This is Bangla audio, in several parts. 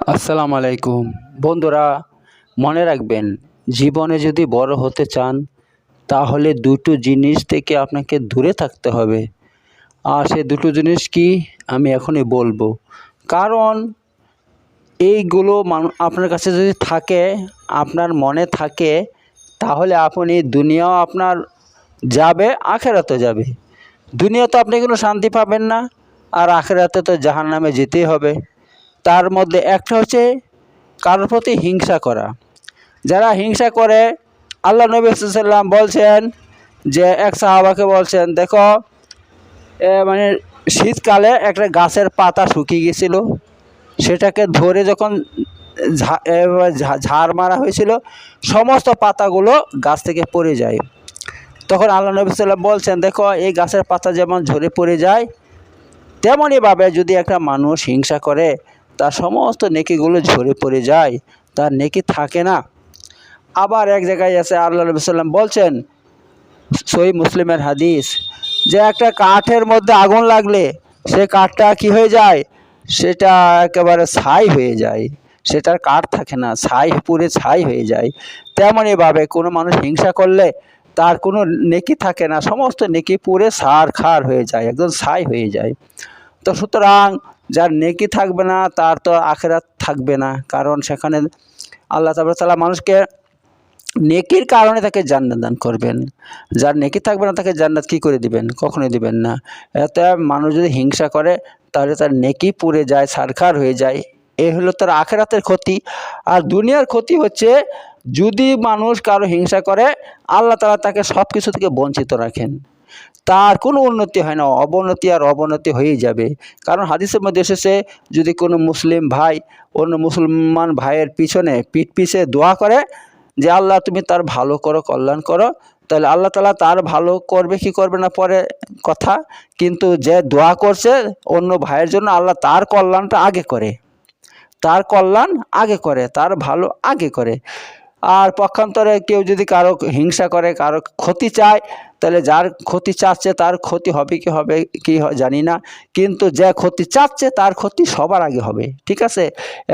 আসসালামু আলাইকুম। বন্ধুরা, মনে রাখবেন, জীবনে যদি বড় হতে চান, তাহলে দুটো জিনিস থেকে আপনাকে দূরে থাকতে হবে। আর সে দুটো জিনিস কি, আমি এখনই বলব। কারণ, এইগুলো আপনার কাছে যদি থাকে, আপনার মনে থাকে, তাহলে আপনি দুনিয়াও আপনার যাবে আখেরাতে যাবে। দুনিয়াতে আপনি কোনো শান্তি পাবেন না, আর আখেরাতে তো জাহান নামে যেতেই হবে। তার মধ্যে একটা হচ্ছে কারোর প্রতি হিংসা করা। যারা হিংসা করে, আল্লাহ নবী সাল্লাম বলছেন যে, এক সাহাবাকে বলছেন, দেখো মানে শীতকালে একটা গাছের পাতা শুকিয়ে গেছিল সেটাকে ধরে যখন ঝাড় মারা হয়েছিল, সমস্ত পাতাগুলো গাছ থেকে পড়ে যায়। তখন আল্লাহ নবী সাল্লাম বলছেন, দেখো, এই গাছের পাতা যেমন ঝরে পড়ে যায়, তেমনইভাবে যদি একটা মানুষ হিংসা করে তার সমস্ত নেকিগুলো ঝরে পড়ে যায়, তার নেকি থাকে না। আবার এক জায়গায় আছে আল্লাহ নবী সাল্লাম বলছেন সই মুসলিমের হাদিস, যে একটা কাঠের মধ্যে আগুন লাগলে সে কাঠটা কি হয়ে যায়? সেটা একেবারে ছাই হয়ে যায়। সেটার কাঠ থাকে না, ছাই, পুড়ে ছাই হয়ে যায়। তেমনইভাবে কোনো মানুষ হিংসা করলে তার কোনো নেকি থাকে না, সমস্ত নেকি পুড়ে সার খার হয়ে যায়, একদম ছাই হয়ে যায়। তো সুতরাং যার নেকি থাকবে না, তার তো আখেরাত থাকবে না। কারণ সেখানে আল্লাহ তালা মানুষকে নেকির কারণে তাকে জান্নাত দান করবেন। যার নেকি থাকবে না, তাকে জান্নাত কি করে দিবেন? কখনোই দিবেন না। এতে মানুষ যদি হিংসা করে, তাহলে তার নেকি পুড়ে যায়, সারখার হয়ে যায়। এ হলো তার আখেরাতের ক্ষতি। আর দুনিয়ার ক্ষতি হচ্ছে যদি মানুষ কারও হিংসা করে, আল্লাহ তালা তাকে সব কিছু থেকে বঞ্চিত রাখেন। তার কোনো উন্নতি হয় না, অবনতি আর অবনতি হয়েই যাবে। কারণ হাদিসের মধ্যে এসেছে, যদি কোনো মুসলিম ভাই, অন্য মুসলমান ভাইয়ের পিছনে পিঠ পিছে দোয়া করে যে, আল্লাহ, তুমি তার ভালো করো, কল্যাণ করো। তাহলে আল্লাহ তালা তার ভালো করবে কি করবে না পরে কথা। কিন্তু যে দোয়া করছে অন্য ভাইয়ের জন্য আল্লাহ তার কল্যাণটা আগে করে। তার কল্যাণ আগে করে, তার ভালো আগে করে। আর পক্ষান্তরে কেউ যদি কারও হিংসা করে, কারও ক্ষতি চায়, তাহলে যার ক্ষতি চাচ্ছে তার ক্ষতি হবে কি হবে কি জানি না। কিন্তু যে ক্ষতি চাচ্ছে তার ক্ষতি সবার আগে হবে, ঠিক আছে?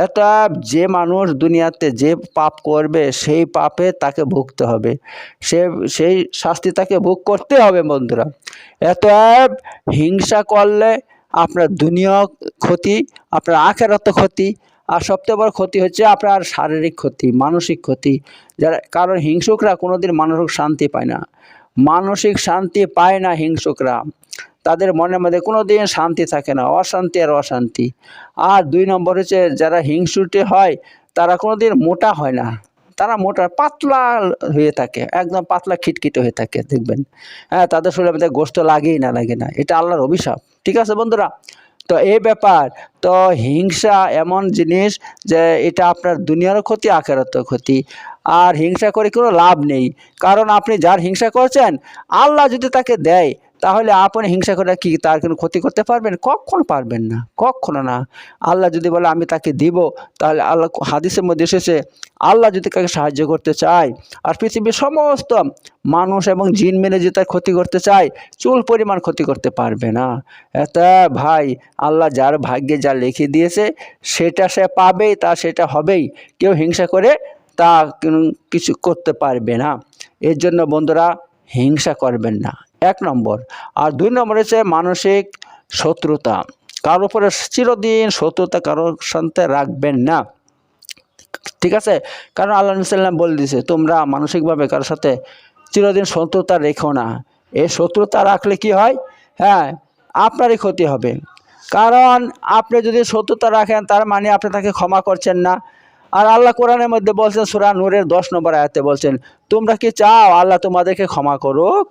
এটা যে মানুষ দুনিয়াতে যে পাপ করবে, সেই পাপে তাকে ভুগতে হবে। সে, সেই শাস্তি তাকে ভোগ করতে হবে বন্ধুরা। এত হিংসা করলে আপনার দুনিয়া ক্ষতি, আপনার আখেরাত ক্ষতি আর সবচেয়ে বড় ক্ষতি হচ্ছে আপনার শারীরিক ক্ষতি, মানসিক ক্ষতি। যারা, কারণ হিংসুকরা কোনোদিন মানসিক শান্তি পায় না। মানসিক শান্তি পায় না হিংসুকরা। তাদের মনের মধ্যে কোনো দিন শান্তি থাকে না, অশান্তি আর অশান্তি। আর দুই নম্বর হচ্ছে যারা হিংসুটে হয়, তারা কোনো দিন মোটা হয় না। তারা মোটা, পাতলা হয়ে থাকে, একদম পাতলা খিটখিটে হয়ে থাকে, দেখবেন। হ্যাঁ তাদের শরীরের মধ্যে গোস্ত লাগেই না, লাগে না। এটা আল্লাহর অভিশাপ। ঠিক আছে বন্ধুরা? তো এই ব্যাপার। তো হিংসা এমন জিনিস যে এটা আপনার দুনিয়ারও ক্ষতি, আখেরাতেও ক্ষতি। আর হিংসা করে কোনো লাভ নেই। কারণ আপনি যার হিংসা করছেন, আল্লাহ যদি তাকে দেয় তাহলে আপনি হিংসা করে কি তার কোনো ক্ষতি করতে পারবেন? কখনো পারবেন না, কখনো না। আল্লাহ যদি বলে, আমি তাকে দিব, তাহলে আল্লাহ হাদিসের মধ্যে এসেছে, আল্লাহ যদি কাকে সাহায্য করতে চায় আর পৃথিবীর সমস্ত মানুষ এবং জিন মেনে যদি তার ক্ষতি করতে চায়, চুল পরিমাণ ক্ষতি করতে পারবে না। এটা ভাই, আল্লাহ যার ভাগ্যে যা লিখে দিয়েছে, সেটা সে পাবেই, তা সেটা হবেই। কেউ হিংসা করে তা কিছু করতে পারবে না। এর জন্য বন্ধুরা, হিংসা করবেন না। এক নম্বর। আর দুই নম্বর হচ্ছে মানসিক শত্রুতা। কারোর উপরে চিরদিন শত্রুতা কারোর সাথে রাখবেন না। ঠিক আছে? কারণ আল্লাহ সাল্লাম বলে দিয়েছে, তোমরা মানসিকভাবে কারোর সাথে চিরদিন শত্রুতা রেখো না। এই শত্রুতা রাখলে কি হয়? হ্যাঁ আপনারই ক্ষতি হবে। কারণ আপনি যদি শত্রুতা রাখেন, তার মানে আপনি তাকে ক্ষমা করছেন না। আর আল্লাহ কোরআনের মধ্যে বলছেন, সুরা নূরের দশ নম্বর আয়াতে বলছেন, তোমরা কি চাও আল্লাহ তোমাদেরকে ক্ষমা করুক?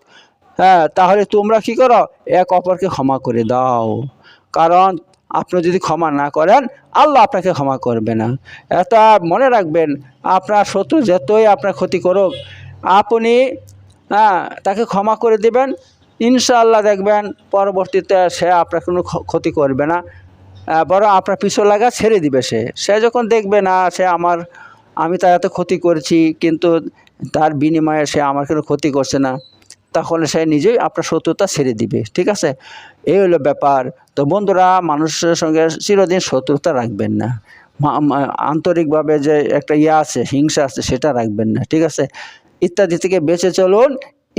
হ্যাঁ তাহলে তোমরা কি করো? এক অপরকে ক্ষমা করে দাও। কারণ আপনি যদি ক্ষমা না করেন, আল্লাহ আপনাকে ক্ষমা করবে না। এটা মনে রাখবেন, আপনার শত্রু যতই আপনার ক্ষতি করুক, আপনি হ্যাঁ তাকে ক্ষমা করে দেবেন। ইনশাআল্লাহ দেখবেন, পরবর্তীতে সে আপনার কোনো ক্ষতি করবে না। বরং আপনার পিছু লাগা ছেড়ে দিবে সে। সে যখন দেখবে, না, সে আমার, আমি তার এত ক্ষতি করেছি, কিন্তু তার বিনিময়ে সে আমার কোনো ক্ষতি করছে না। তখন সে নিজেই আপনার শত্রুতা ছেড়ে দিবে, ঠিক আছে? এই হলো ব্যাপার। তো বন্ধুরা, মানুষের সঙ্গে চিরদিন শত্রুতা রাখবেন না। আন্তরিকভাবে যে একটা ইয়ে আছে, হিংসা আছে, সেটা রাখবেন না, ঠিক আছে? ইত্যাদি থেকে বেঁচে চলুন।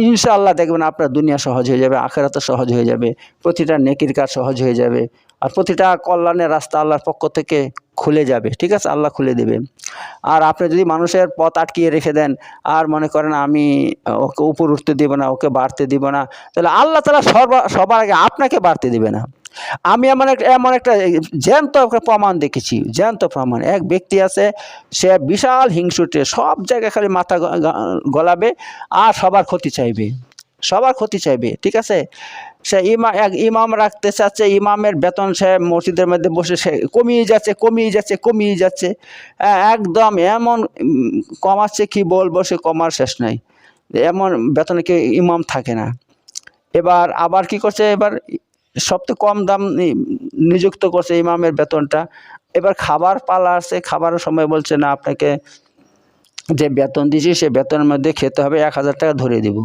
ইনশাআল্লাহ দেখবেন আপনার দুনিয়া সহজ হয়ে যাবে আখেরাতে সহজ হয়ে যাবে, প্রতিটা নেকির কাজ সহজ হয়ে যাবে। আর প্রতিটা কল্যাণের রাস্তা আল্লাহর পক্ষ থেকে খুলে যাবে, ঠিক আছে? আল্লাহ খুলে দেবে। আর আপনি যদি মানুষের পথ আটকিয়ে রেখে দেন, আর মনে করেন আমি ওকে উপর উঠতে দিব না, ওকে বাড়তে দিব না, তাহলে আল্লাহ তালা সর্বা, সবার আগে আপনাকে বাড়তে দিবে না। আমি এমন একটা এমন একটা জ্যান্ত প্রমাণ দেখেছি, জ্যান্ত প্রমাণ। এক ব্যক্তি আছে, সে বিশাল হিংসুটে, সব জায়গায় খালি মাথা গলাবে, আর সবার ক্ষতি চাইবে, সবার ক্ষতি চাইবে, ঠিক আছে? সে ইমা এক ইমাম রাখতে চাচ্ছে ইমামের বেতন সে মসজিদের মধ্যে বসে সে কমিয়ে যাচ্ছে কমিয়ে যাচ্ছে কমিয়ে যাচ্ছে। হ্যাঁ, একদম এমন কমাচ্ছে কি বলব সে কমার শেষ নাই। এমন বেতনে কি ইমাম থাকে না। এবার আবার কি করছে এবার সবচেয়ে কম দাম নিযুক্ত করছে ইমামের বেতনটা। এবার খাবার পালা আসছে খাবারের সময় বলছে না আপনাকে যে বেতন দিয়েছি সে বেতনের মধ্যে খেতে হবে এক হাজার টাকা ধরে দিব।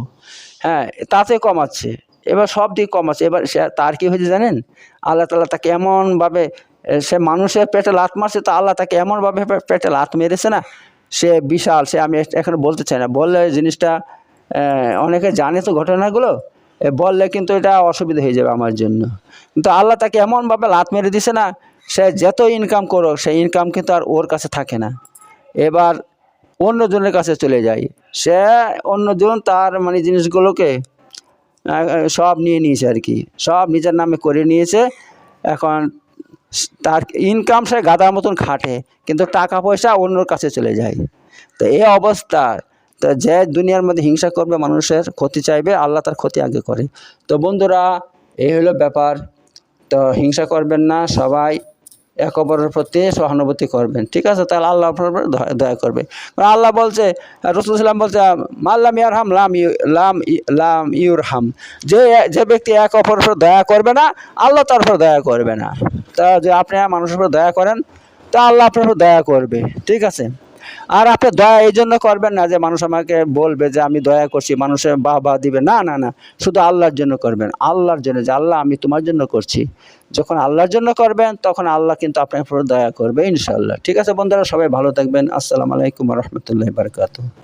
হ্যাঁ তাতে কমাচ্ছে। এবার সব দিক কমাচ্ছে এবার সে, তার কি হয়েছে জানেন? আল্লাহ তালা তাকে এমনভাবে সে মানুষের পেটে লাত মারছে তো আল্লাহ তাকে এমনভাবে পেটে লাত মেরেছে না? সে বিশাল, সে আমি এখন বলতে চাই না। বললে জিনিসটা অনেকে জানে তো ঘটনাগুলো বললে কিন্তু এটা অসুবিধা হয়ে যাবে আমার জন্য। কিন্তু আল্লাহ তাকে এমনভাবে লাত মেরে দিছে না, সে যত ইনকাম করো সেই ইনকাম কিন্তু আর ওর কাছে থাকে না। এবার অন্যজনের কাছে চলে যায়। সে অন্যজন তার মানে জিনিসগুলোকে সব নিয়ে নিয়েছে আর কি। সব নিজের নামে করে নিয়েছে। এখন তার ইনকাম সে গাদার মতন খাটে, কিন্তু টাকা পয়সা অন্যর কাছে চলে যায়। তো এই অবস্থা। তো যে দুনিয়ার মধ্যে হিংসা করবে, মানুষের ক্ষতি চাইবে, আল্লাহ তার ক্ষতি আগে করে। তো বন্ধুরা, এই হলো ব্যাপার। তো হিংসা করবেন না সবাই। এক অপরের প্রতি সহানুভূতি করবেন। ঠিক আছে? তাহলে আল্লাহ আপনার দয়া- করবে। আল্লাহ বলছে রসুল ইসলাম বলছে মাল্লাম ইয়ার হাম লাম ইউ, লাম লাম ইউর হাম যে যে ব্যক্তি এক অপরের উপর দয়া করবে না, আল্লাহ তার উপর দয়া করবে না। তা যে আপনি মানুষের উপর দয়া করেন, তা আল্লাহ আপনার উপর দয়া করবে। ঠিক আছে? আর আপনি দয়া এই জন্য করবেন না যে মানুষ আমাকে বলবে যে আমি দয়া করছি মানুষের বাহ বাহ দিবে। না না না, শুধু আল্লাহর জন্য করবেন, আল্লাহর জন্য যে আল্লাহ আমি তোমার জন্য করছি। যখন আল্লাহর জন্য করবেন, তখন আল্লাহ কিন্তু আপনার উপর দয়া করবে ইনশাল্লাহ ঠিক আছে বন্ধুরা, সবাই ভালো থাকবেন। আসসালামু আলাইকুম রহমতুল্লাহ বারকাত